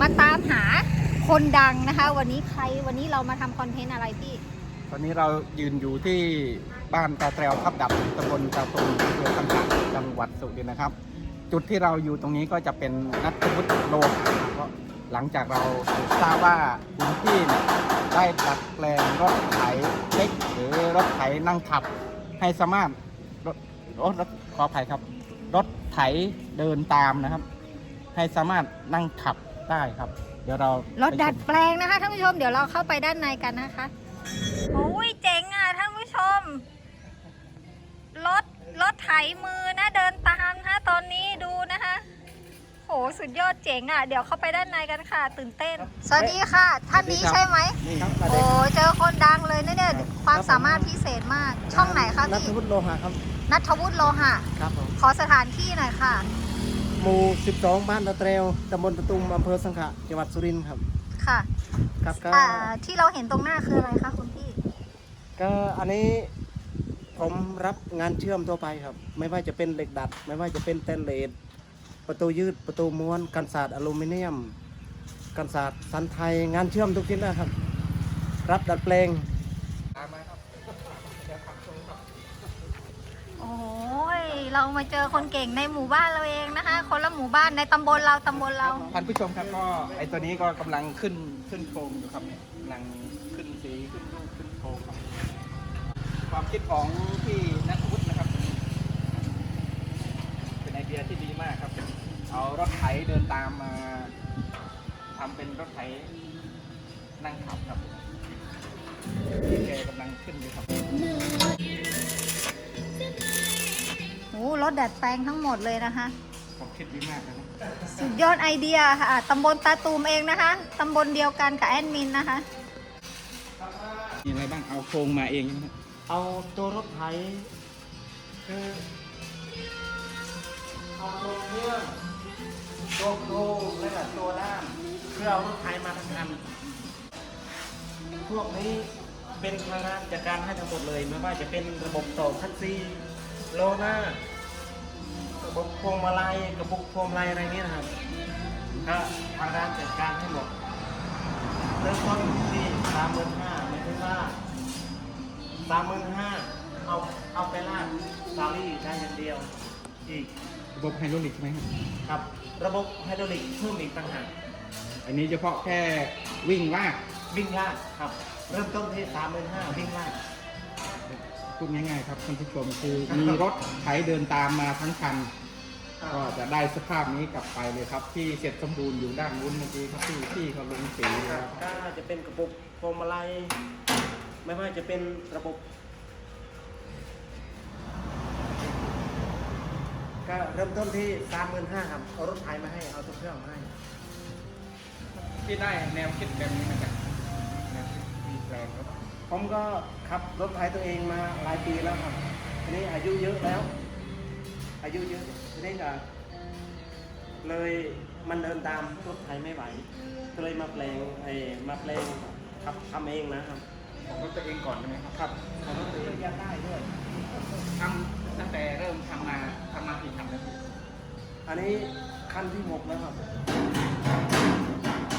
มาตามหาคนดังนะคะ วันนี้ใครวันนี้เรามาทำคอนเทนต์อะไรพี่ ตอนนี้เรายืนอยู่ที่บ้านตาแตรวทับดับตำบลตาตุงอำเภอสังขะจังหวัดสุรินทร์นะครับ จุดที่เราอยู่ตรงนี้ก็จะเป็นนัทวุฒิโลหะก็หลังจากเราทราบว่าคุณพี่เนี่ยได้ดัดแปลงรถไถเล็กหรือรถไถนั่งขับ ให้สามารถรถรถรถขออภัยครับ รถไถเดินตามนะครับ ให้สามารถนั่งขับ ได้ครับ เดี๋ยวเรารถดัดไปชมแปลงนะคะท่านผู้ชมเดี๋ยวเราเข้าไปด้านในกันนะคะโอ้ยเจ๋งอะท่านผู้ชมรถรถไถมือนะเดินตามนะตอนนี้ดูนะคะโหสุดยอดเจ๋งอะ เดี๋ยวเข้าไปด้านในกันค่ะ ตื่นเต้น สวัสดีค่ะ ท่านนี้ใช่ไหมนี่ครับโอ้เจอคนดังเลยนะเนี่ยความสามารถพิเศษมากช่องไหนคะนัทพี่วุฒิโลหะครับนัทวุฒิโลหะครับผมขอสถานที่หน่อยค่ะ หมู่ 12 บ้านตะเตรวตำบลตะตุมอำเภอสังขะจังหวัดสุรินทร์ครับ ค่ะครับก็อ่าที่เราเห็นตรงหน้าคืออะไรคะคุณพี่ ก็อันนี้ผมรับงานเชื่อมทั่วไปครับ ไม่ว่าจะเป็นเหล็กดัด ไม่ว่าจะเป็นเตนเลสประตูยืดประตูม้วน กันศาสตร์อลูมิเนียม กันศาสตร์สันไทยงานเชื่อมทุกชิ้นนะครับ รับดัดแปลง เรามาเจอคนเก่งในหมู่บ้านเราเองนะคะ คนละหมู่บ้านในตำบลเราตำบลเรา ท่านผู้ชมครับก็ไอตัวนี้ก็กำลังขึ้นขึ้นโครงอยู่ครับกำลังขึ้นสีขึ้นรูปขึ้นโครงครับความคิดของพี่นัทวุฒินะครับ เป็นไอเดียที่ดีมากครับ เอารถไถเดินตามมาทำเป็นรถไถนั่งขับครับที่แกกำลังขึ้นอยู่ครับ โอ้รถดัดแปลงทั้งหมดเลยนะคะผมคิดดีมากนะครับสุดยอดไอเดียค่ะอะตำบลตาตูมเองนะคะตำบลเดียวกันกับแอดมินนะคะมีอะไรบ้างเอาโครงมาเองนะครับเอาตัวรถไถคือเอาตัวเครื่องตัวโครงและก็ตัวด้ามเพื่อเอารถไถมาทำงานพวกนี้เป็นภาระจัดการให้ทั้งหมดเลยไม่ว่าจะเป็นระบบต่อคัสซี โลหน้าระบบพวงมาลัยกระปุกพวงมาลัยอะไรเงี้ยนะครับก็ทางร้านจัดการให้หมดเริ่มต้นที่สามหมื่นห้าไม่ใช่ว่าสามหมื่นห้าเอาเอาไปลากซาลี่ได้อย่างเดียวอีกระบบไฮดรอลิกใช่ไหมครับครับ ระบบไฮดรอลิกเพิ่มอีกต่างหากอันนี้เฉพาะแค่วิ่งลากวิ่งลากครับ เริ่มต้นที่สามหมื่นห้าวิ่งลาก พูดง่ายๆครับท่านผู้ชมคือมีรถไถเดินตามมาทั้งคัน ก็จะได้สภาพนี้กลับไปเลยครับ ที่เสร็จสมบูรณ์อยู่ด้านนู้นเมื่อกี้ครับที่ที่เขาลงสีคแล้รัวบก็จะเป็นกระปุกพวงมาลัยไม่ว่าจะเป็นระบบก็เริ่มต้นที่สามหมื่นห้าครับเอารถไถมาให้เอาตัวเครื่องมาให้ที่ได้แนวคิดแบบนี้มาจากแนวคิดมีแปลงครับ ผมก็ขับรถไถตัวเองมาหลายปีแล้วครับทีนี้อายุเยอะแล้ว อายุเยอะทีนี้ก็เลยมันเดินตามรถไถไม่ไหวก็เลยมาแปลงไอ้มาแปลงขับทำเองนะครับของรถตัวเองก่อนใช่ไหมครับครับของรถตัวเองยากได้ด้วยทำตั้งแต่เริ่มทำมาทำมากี่คันแล้วพี่อันนี้คันที่หกแล้วครับ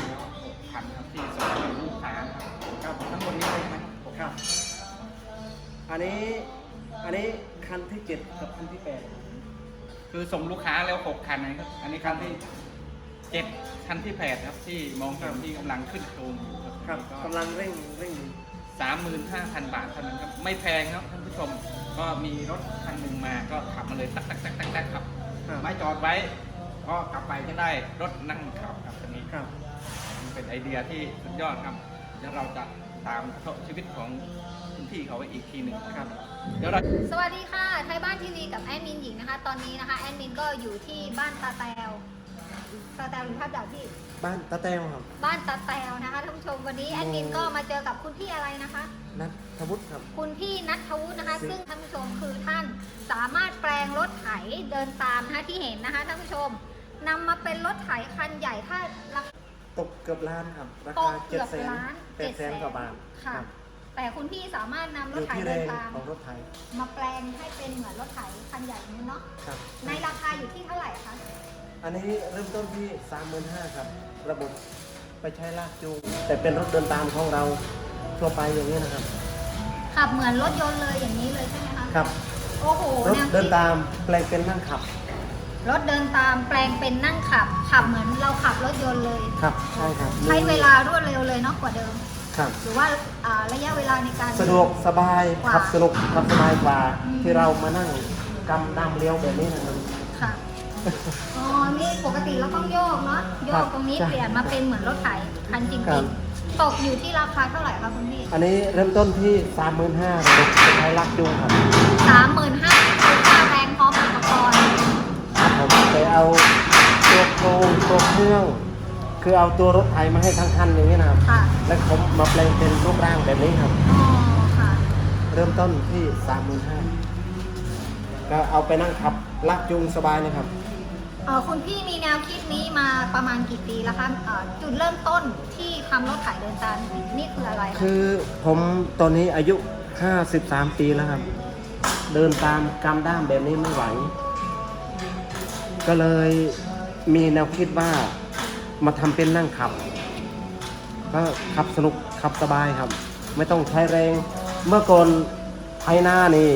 แล้วหกคันครับที่ส่งให้ลูกค้าครับครับทั้งหมดนี้เลยไหม ครับ อันนี้ อันนี้คันที่เจ็ดกับคันที่แปดคือส่งลูกค้าแล้วหกคันนะครับ อันนี้คันที่เจ็ดคันที่แปดครับที่มองเห็นที่กำลังขึ้นโครงอยู่ครับกำลังเร่งเร่งอยู่สามหมื่นห้าพันบาทเท่านั้นครับ ไม่แพงครับท่านผู้ชม ก็มีรถคันหนึ่งมาก็ขับมาเลยตักตักตักตักตักครับ ครับไม่จอดไว้ ก็กลับไปก็ได้รถนั่งขับครับคันนี้ครับ มันเป็นไอเดียที่สุดยอดครับเดี๋ยวเราจะ ตามชีวิตของคุณพี่เขาไว้อีกทีหนึ่งครับเดี๋ยวเราสวัสดีค่ะไทยบ้านทีวีกับแอดมินหญิงนะคะ ตอนนี้นะคะแอดมินก็อยู่ที่บ้านตาแตวตาแตวหรือภาพดาวพี่บ้านตะแต้วครับ บ้านตาแตวนะคะท่านผู้ชมวันนี้แอดมินก็มาเจอกับคุณพี่อะไรนะคะ นัทวุฒิครับ คุณพี่นัทวุฒินะคะ ซึ่งท่านผู้ชมคือท่านสามารถแปลงรถไถเดินตามนะคะที่เห็นนะคะท่านผู้ชมนำมาเป็นรถไถคันใหญ่ถ้าราคา ตกเกือบล้านครับ ราตคากเกืเจ็ดอบแสนล้านแปดแสนกว่าบาทค่ะ รับแต่คุณพี่สามารถนำอรถยู่ไถที่แรเดินงตาม ของรถไถมาแปลงให้เป็นเหมือนรถไถคันใหญ่นี้เนาะ ครับ ในราคาอยู่ที่เท่าไหร่คะ อันนี้เริ่มต้นที่ 35,000ครับ ระบบไปใช้ลากจูงแต่เป็นรถเดินตามของเราทั่วไปอย่างนี้นะครับ ขับเหมือนรถยนต์เลยอย่างนี้เลยใช่ไหมคะ ครับ โอ้โหรถแนวเดินคิดตามแปลงเป็นนั่งขับ รถเดินตามแปลงเป็นนั่งขับ ขับเหมือนเราขับรถยนต์เลย ครับใช่ครับใช้เวลารวดเร็วเลยเนาะกว่าเดิม ครับ หรือว่าอ่าระยะเวลาในการ สะดวกสบายกว่าขับสนุกขับสบายกว่า อืม ที่เรามานั่งกำดำเลี้ยวแบบนี้นะครับ ค่ะอ๋อนี่ปกติเราต้องโยกเนาะโยครักบตรงนี้ใช่ เปลี่ยนมาเป็นเหมือนรถไถคันจริครังบๆตกอยู่ที่ราคาเท่าไหร่คะคุณพี่อันนี้เริ่มต้นที่ 35,000ระบบไปใช้ลากจูงครับ สามหมื่นห้า ครับผมไปเอาตัวโครงตัวเครื่อง คือเอาตัวรถไถมาให้ทั้งคันอย่างนี้นะครับ ค่ะ แล้วผมมาแปลงเป็นรูปร่างแบบนี้ครับ อ๋อ ค่ะ เริ่มต้นที่สามหมื่นห้าก็เอาไปนั่งขับลากจูงสบายนะครับ เออคุณพี่มีแนวคิดนี้มาประมาณกี่ปีแล้วคะเอ่อจุดเริ่มต้นที่ทำรถไถเดินตามนี่คืออะไรคะคือผมตอนนี้อายุ 53 ปีแล้วครับ เดินตามกำด้ามแบบนี้ไม่ไหว ก็เลยมีแนวคิดว่ามาทำเป็นนั่งขับ ก็ขับสนุกขับสบายครับ ไม่ต้องใช้แรง เมื่อก่อนไถนานี่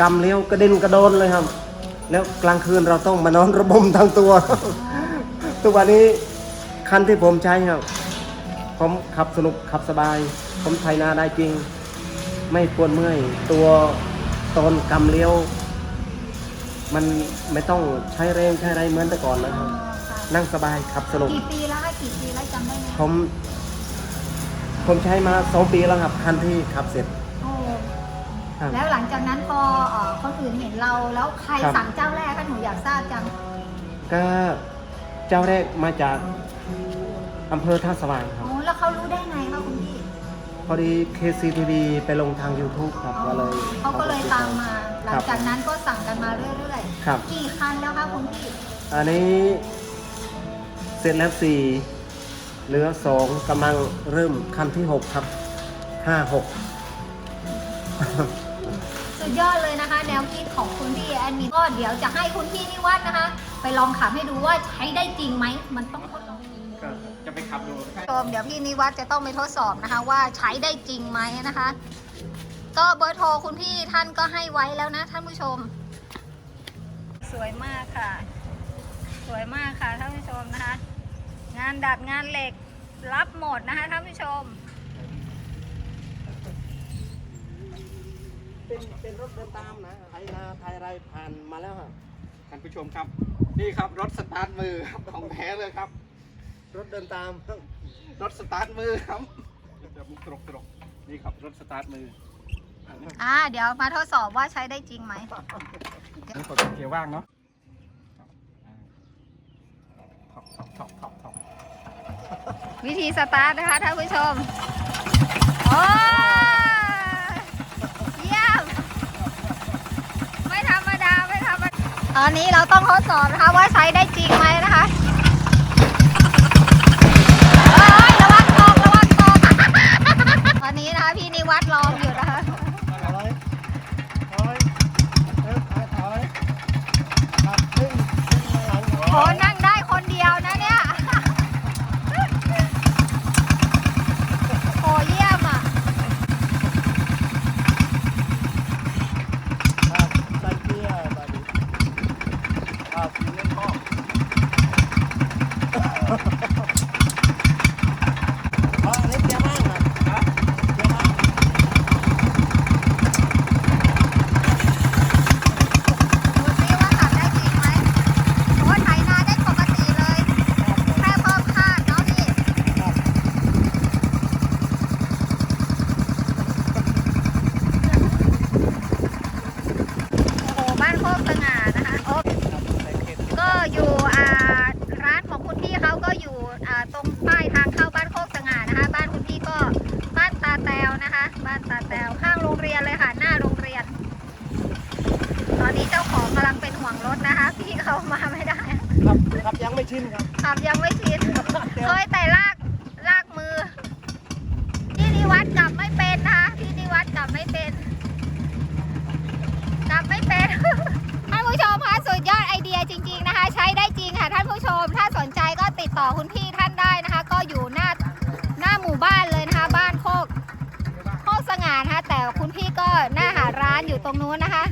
กำเลี้ยวกระเด็นกระโดนเลยครับ แล้วกลางคืนเราต้องมานอนระบมทั้งตัว ทุกวันนี้คันที่ผมใช้ครับ ผมขับสนุกขับสบาย ผมไถนาได้จริง ไม่ปวดเมื่อย ตัวตอนกำเลี้ยว มันไม่ต้องใช้แรงใช้อะไรเหมือนแต่ก่อนแล้วคอ๋รัอบค่ะนั่งสบายขับสนุกกี่ปีแล้วคะกี่ปีแล้วจำได้ไหมผม ผมใช้มาสองปีแล้วครับคันที่ขับเสร็จ โอ้ครับแล้วหลังจากนั้นพอเอ่อคนอื่นเห็นเราแล้วใครครับ สั่งเจ้าแรกคะหนูอยากทราบจังก็เจ้าแรกมาจากอำเภอท่าสว่างครับอ๋อแล้วเขารู้ได้ไงคะคุณพี่ พอดี KCTV ไปลงทาง YouTube ครับก็เลย เขาก็เลยตามมา หลัคงรับจากนั้นก็สั่งกันมาเรื่อยครับ ๆ กี่คันแล้วคะคุณพี่ อันนี้เสร็จแล้วสี่เหลือสองกำลังเริ่มคันที่หกครับห้าหก สุดยอดเลยนะคะ แนวคิดของคุณพี่แอดมินก็เดี๋ยวจะให้คุณพี่นิวัฒน์นะคะ ไปลองขับให้ดูว่าใช้ได้จริงไหม มันต้องทดลองก็จะ ไปขับดูชมเดี๋ยวพี่นิวัฒน์จะต้องไปทดสอบนะคะ ว่าใช้ได้จริงไหมนะคะ ก็เบอร์โทรคุณพี่ท่านก็ให้ไว้แล้วนะท่านผู้ชม สวยมากค่ะ สวยมากค่ะท่านผู้ชมนะคะ งานดัดงานเหล็กรับหมดนะคะท่านผู้ชม เป็นเป็นรถเดินตามนะไทยนาไทยไรผ่านมาแล้วครับท่านผู้ชมครับ นี่ครับรถสตาร์ทมือครับของแท้เลยครับ รถเดินตามรถสตาร์ทมือครับจะมุกตรกตรกนี่ครับรถสตาร์ทมืออ่าเดี๋ยวมาทดสอบว่าใช้ได้จริงไหมนี่กดเกียร์ว่างเนาะท็อปท็อปท็อปท็อปท็อปวิธีสตาร์ทนะคะท่านผู้ชม โอ้ยเยี่ยม ไม่ธรรมดา ไม่ธรรมดา ตอนนี้เราต้องทดสอบนะคะว่าใช้ได้จริงไหมนะคะเอ้ยระวังตกระวังตก ตอนนี้นะคะพี่นิ วัฒน์ลองอยู่นะคะ นะคะ ก็อยู่ตรงป้ายทางเข้าบ้านโคกสง่านะคะ บ้านคุณพี่ก็บ้านตาแตวนะคะ บ้านตาแตวข้างโรงเรียนเลยค่ะ หน้าโรงเรียน ตอนนี้เจ้าของกำลังเป็นห่วงรถนะคะ พี่เขามาไม่ได้ขับขับยังไม่ชินครับขับยังไม่ชินเคยแต่ลากลากมือพี่นิวัดกลับไม่เป็นนะคะพี่นิวัดกลับไม่เป็น กลับไม่เป็นท่านผู้ชมคะสุดยอดไอเดียจริง ๆนะคะ ใช้ได้จริงค่ะท่านผู้ชมถ้าสนใจ ติดต่อคุณพี่ท่านได้นะคะ ก็อยู่หน้าหน้าหมู่บ้านเลยนะคะ บ้านโคกโคกสง่านะคะ แต่คุณพี่ก็หน้าหาร้านอยู่ตรงนู้นนะคะ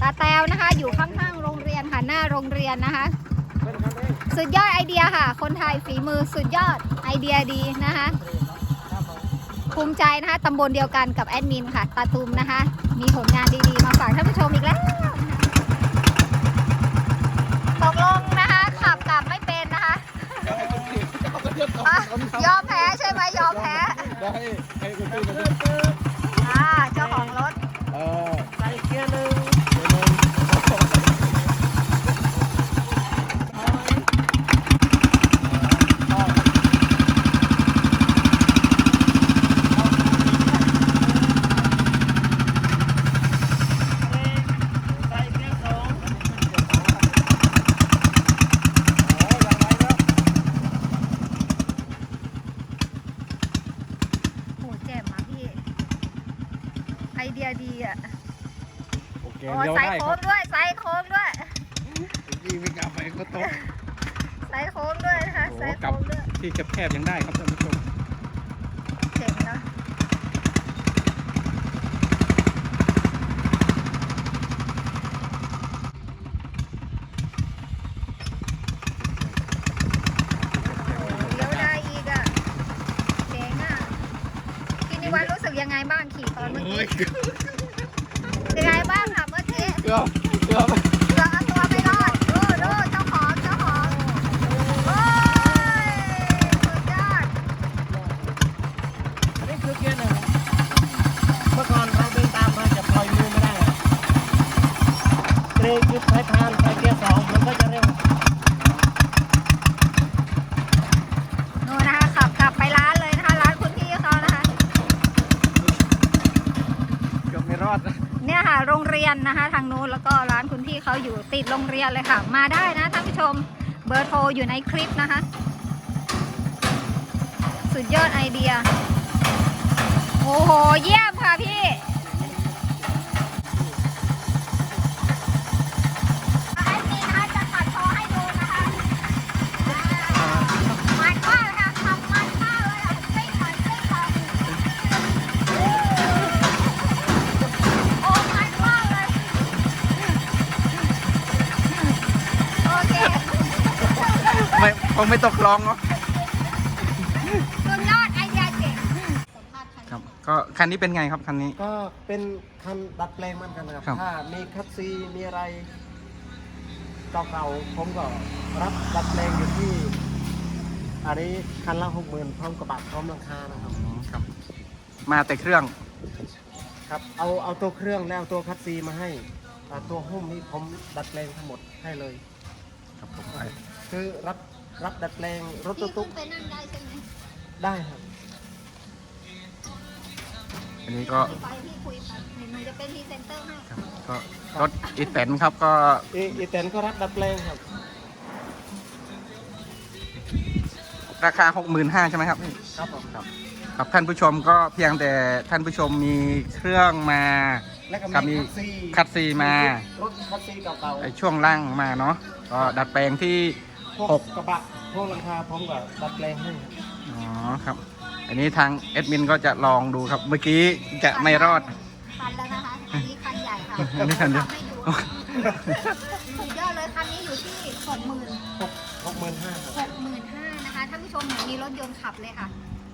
ตาแตวนะคะ อยู่ข้างๆโรงเรียนค่ะหน้าโรงเรียนนะคะ สุดยอดไอเดียค่ะ คนไทยฝีมือสุดยอดไอเดียดีนะคะภูมิใจนะคะตำบลเดียวกันกับแอดมินค่ะตาตุมนะคะ มีผลงานดีๆ มาฝากท่านผู้ชมอีกแล้วตกลง ยอมแพ้ใช่ไหมยอมแพ้ ได้ให้คุณพี่มาดูอ่าเจ้าของรถ เออ ใส่เกียร์หนึ่ง เดี๋ยวนึง ใส่เกียร์สอง โหเจ็บอะพี่ ไอเดียดีอะ โอเค โอ้ เดี๋ยว ไซ ได้ ส์ ค โค้ รับ งด้วยไซส์โค้งด้วย พี่ไม่กลับไปก็ตก ไซส์โค้งด้วยนะคะ โอ้ ไซส์ กลับ โค้งด้วย ที่แคบๆยังได้ครับท่านผู้ชมเจ๋งเนาะเลี้ยวได้อีกอะเจ๋งอะพี่นิวัฒน์รู้สึกยังไงบ้างขี่ตอนเมื่อกี้ อยู่ติดโรงเรียนเลยค่ะ มาได้นะท่านผู้ชมเบอร์โทรอยู่ในคลิปนะคะ สุดยอดไอเดีย โอ้โห เยี่ยมค่ะพี่ งไม่ตกลองเนาะสุดยอดไอเดียเจ๋งสัมภาษณ์คันครับ ก็คันนี้เป็นไงครับคันนี้ ก็เป็นคันดัดแปลงเหมันกันนะครับ ครับ ถ้ามีคัสซีมีอะไรเก่าๆผมก็รับดัดแปลงอยู่ที่อันนี้คันละหกหมื่นพร้อมกระบะพร้อมหลังคานะครับครับ มาแต่เครื่อง ครับเอาเอาตัวเครื่องแล้วตัวคัสซีมาให้อ่าตัวหุ้มนี่ผมดัดแปลงทั้งหมดให้เลย ครับผมคือรับ รับดัดแปลงรถพี่ตุ๊ขึ้กนไปนั่งได้ใช่ไหมๆได้ครับ อันนี้ก็ไปพี่คุยไปเดี๋ยวหนูจะเป็นพรีเซนเตอร์ให้ครับก็รถอีแตนครับก็อีอีแตนก็รับดัดแปลงครับ ราคา 65,000ใช่ไหมครับพี่ครับผมครับ ครับท่านผู้ชมก็เพียงแต่ท่านผู้ชมมีเครื่องมา แล้วก็ครับมีมีคัสซีคัสซีมา รถคัสซีเก่าไอช่วงล่างมาเนาะก็ดัดแปลงที่ๆ พวกหกกระบะพวกหลังคาผมก็ดัดแปลงให้ครับอ๋อครับ อันนี้ทางแอดมินก็จะลองดูครับ เมื่อกี้จะไม่รอด คันแล้วนะคะอันนี้คันใหญ่ค่ะอันนี้คันเดียวทำให้ดูสุดยอดเลยคันนี้อยู่ที่หกหมื่นหกหกหมื่นห้าครับ หกหมื่นห้านะคะท่านผู้ชมเหมือนมีรถยนต์ขับเลยค่ะ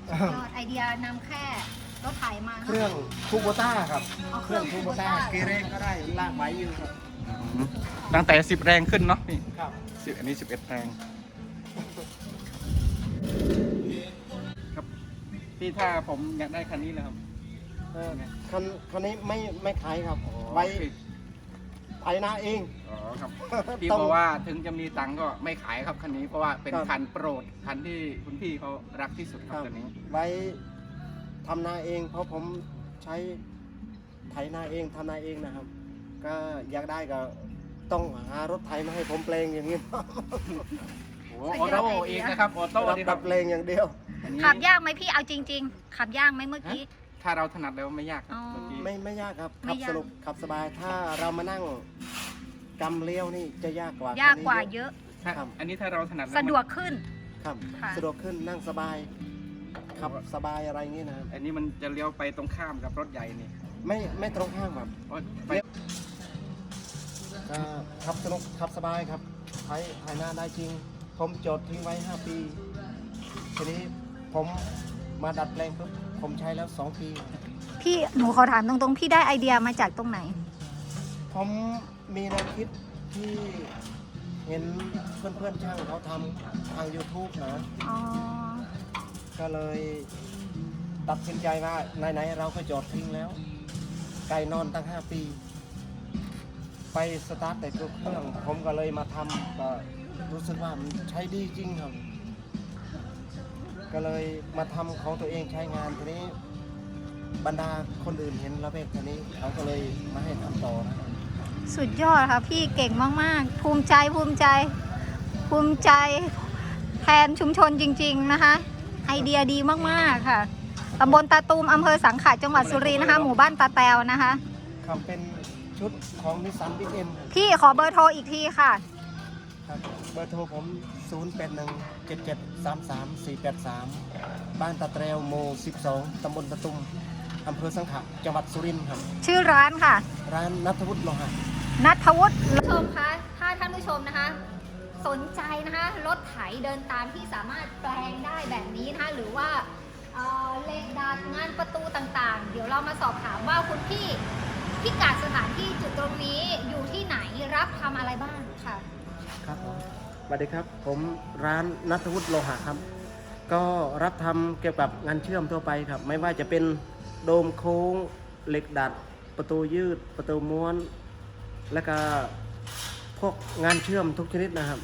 สุดยอดไอเดียนำแค่รถไถมา เครื่องคูโบต้าครับเอาเคเครื่รื่อองงคูโบต้า Kubota เกเรก็ได้ลากไว้อยู่ครับอืมตั้งแต่10แรงขึ้นเนาะนี่ ครับ สิบอันนี้11แรงครับพี่ถ้าผมอยากได้คันนี้เลยครับ เออคันคันนี้ไม่ไม่ขายครับ ไว้ไถนาเอง อ๋อครับพี่บอกว่าถึงจะมีตังค์ก็ไม่ขายครับคันนี้เพราะว่าเป็นครับ คันโปรดคันที่คุณพี่เขารักที่สุดคครับรับตัวนี้ ไว้ทำนาเอง เพราะผมใช้ไถนาเองทำนาเองนะครับ ก็อยากได้ก็ ต้องหารถไถมาให้ผมแปลงอย่างนี้โอ้โอโต้เองนะครับออโต้รับดีคดัรับ บแปลงอย่างเดียว อันนี้ขับยากไหมพี่เอาจริง ๆ ขับยากไหมเมื่อกี้ ถ้าเราถนัดแล้วไม่ยากครับอ๋อ เมื่อกี้ไม่ไม่ยากครับไม่ขับยากสนุกขับสบายถ้าเรามานั่งกำเลี้ยวนี่จะยากกว่ายากกว่าคันนี้เยอะ ถ้าครับอันนี้ถ้าเราถนัดสะดวกขึ้น ครับค่ะ สะดวกขึ้นนั่งสบายขับสบายอะไรอย่างนี้นะครับอันนี้มันจะเลี้ยวไปตรงข้ามกับรถใหญ่นี่ไม่ไม่ตรงข้ามครับโอ๊ยไป อ่าขับสนุกขับสบายครับใช้ภายหน้าได้จริง ผมจดทิ้งไว้ 5 ปี ทีนี้ผมมาดัดแปลงปุ๊บผมใช้แล้ว 2 ปี พี่หนูขอถามตรงๆ พี่ได้ไอเดียมาจากตรงไหน ผมมีแนวคิดที่เห็นเพื่อนๆช่างเขาทำทาง YouTube นะ อ๋อ ก็เลยตัดสินใจว่าไหนๆเราก็จอดทิ้งแล้ว ไก่นอนตั้ง 5 ปี ไปสตาร์ทแต่ตัวเครื่อง ผมก็เลยมาทำก็รู้สึกว่ามันใช้ดีจริงครับ ก็เลยมาทำของตัวเองใช้งานทีนี้ บรรดาคนอื่นเห็นระเบิดทีนี้เขาก็เลยมาให้ทำต่อนะครับสุดยอดค่ะพี่เก่งมากๆ ภูมิใจภูมิใจ ภูมิใจแทนชุมชนจริง ๆนะคะ ไอเดียดีมากๆค่ะตำบลตาตูมอำเภอสังขะจังหวัดสุรินทร์นะคะ หมู่บ้านตาแตวนะคะ ครับเป็น ชุดของนิสสันบิ๊กเอ็มพี่ขอเบอร์โทรอีกทีค่ะ ครับเบอร์โทรผม 0 8 1 7 7 3 3 4 8 3 บ้านตะเตรวโม 12 ตำบลตะตุมอำเภอสังขะจังหวัดสุรินทร์ครับ ชื่อร้านค่ะ ร้านนัทวุฒิโลหะ นัทวุฒิ ผู้ชมคะ ถ้าท่านผู้ชมนะคะ สนใจนะคะรถไถเดินตามที่สามารถแปลงได้แบบนี้นะคะหรือว่าเอ่อเหล็กดัดงานประตูต่างๆ เดี๋ยวเรามาสอบถามว่าคุณพี่ พิกัดสถานที่จุดตรงนี้อยู่ที่ไหนรับทำอะไรบ้างค่ะ ครับผมสวัสดีครับ ผมร้านนัทวุฒิโลหะครับ ก็รับทำเกี่ยวกับงานเชื่อมทั่วไปครับ ไม่ว่าจะเป็นโดมโค้งเหล็กดัด ประตูยืด ประตูม้วน แล้วก็พวกงานเชื่อมทุกชนิดนะครับ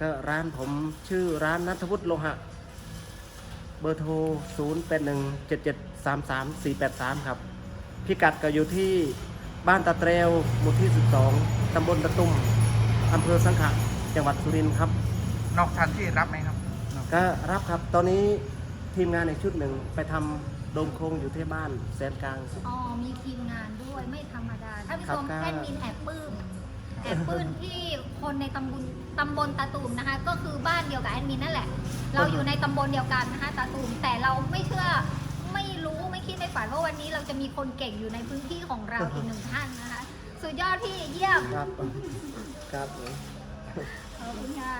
ก็ร้านผมชื่อร้านนัทวุฒิโลหะ เบอร์โทร 0 8 1 7 7 3 3 4 8 3 ครับ พิกัดก็อยู่ที่บ้านตะเตรวหมู่ที่ 12 ตำบลตะตุ่มอำเภอสังขะจังหวัดสุรินทร์ครับ นอกสถานที่รับไหมครับนอกก็รับครับ ตอนนี้ทีมงานในชุดหนึ่งไปทำโดมโครงอยู่ที่บ้านแสนกลาง อ๋อ มีทีมงานด้วยไม่ธรรมดา ท่านผู้ชมครับ แอดมินแอบปลื้มแอบปลื้มที่คนในตำบลตำบลตาตูมนะคะ ก็คือบ้านเดียวกับแอดมินนั่นแหละ เราอยู่ในตำบลเดียวกันนะคะตาตูมแต่เราไม่เชื่อไม่รู้ไม่ คิดไม่ฝันว่าวันนี้เราจะมีคนเก่งอยู่ในพื้นที่ของเราอีกหนึ่งท่านนะคะ สุดยอดพี่เยี่ยม ครับ ครับ ขอบคุณค่ะ